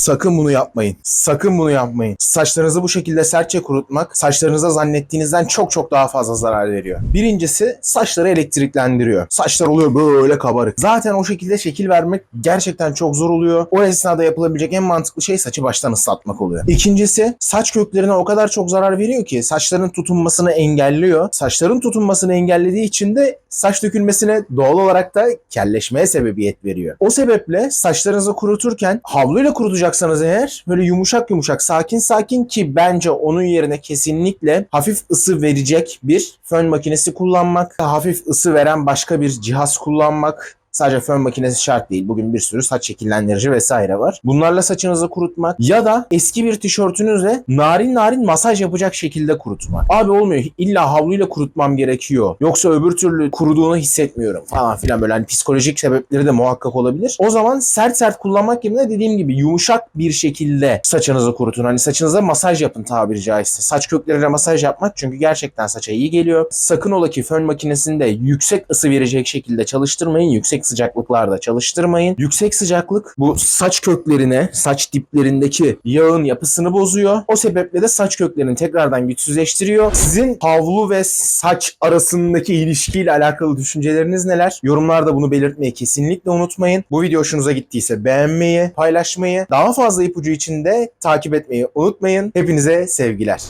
Sakın bunu yapmayın. Sakın bunu yapmayın. Saçlarınızı bu şekilde sertçe kurutmak saçlarınıza zannettiğinizden çok çok daha fazla zarar veriyor. Birincisi saçları elektriklendiriyor. Saçlar oluyor böyle kabarık. Zaten o şekilde şekil vermek gerçekten çok zor oluyor. O esnada yapılabilecek en mantıklı şey saçı baştan ıslatmak oluyor. İkincisi saç köklerine o kadar çok zarar veriyor ki saçların tutunmasını engelliyor. Saçların tutunmasını engellediği için de saç dökülmesine doğal olarak da kelleşmeye sebebiyet veriyor. O sebeple saçlarınızı kuruturken havluyla kurutacaksanız eğer böyle yumuşak yumuşak sakin sakin ki bence onun yerine kesinlikle hafif ısı verecek bir fön makinesi kullanmak, hafif ısı veren başka bir cihaz kullanmak Sadece fön makinesi şart değil. Bugün bir sürü saç şekillendirici vesaire var. Bunlarla saçınızı kurutmak ya da eski bir tişörtünüzle narin narin masaj yapacak şekilde kurutmak. Abi olmuyor. İlla havluyla kurutmam gerekiyor. Yoksa öbür türlü kuruduğunu hissetmiyorum falan filan böyle hani psikolojik sebepleri de muhakkak olabilir. O zaman sert sert kullanmak yerine dediğim gibi yumuşak bir şekilde saçınızı kurutun. Hani saçınıza masaj yapın tabiri caizse. Saç köklerine masaj yapmak çünkü gerçekten saça iyi geliyor. Sakın ola ki fön makinesinde yüksek ısı verecek şekilde çalıştırmayın. Yüksek sıcaklıklarda çalıştırmayın. Yüksek sıcaklık bu saç köklerine, saç diplerindeki yağın yapısını bozuyor. O sebeple de saç köklerini tekrardan güçsüzleştiriyor. Sizin havlu ve saç arasındaki ilişkiyle alakalı düşünceleriniz neler? Yorumlarda bunu belirtmeyi kesinlikle unutmayın. Bu video hoşunuza gittiyse beğenmeyi, paylaşmayı, daha fazla ipucu için de takip etmeyi unutmayın. Hepinize sevgiler.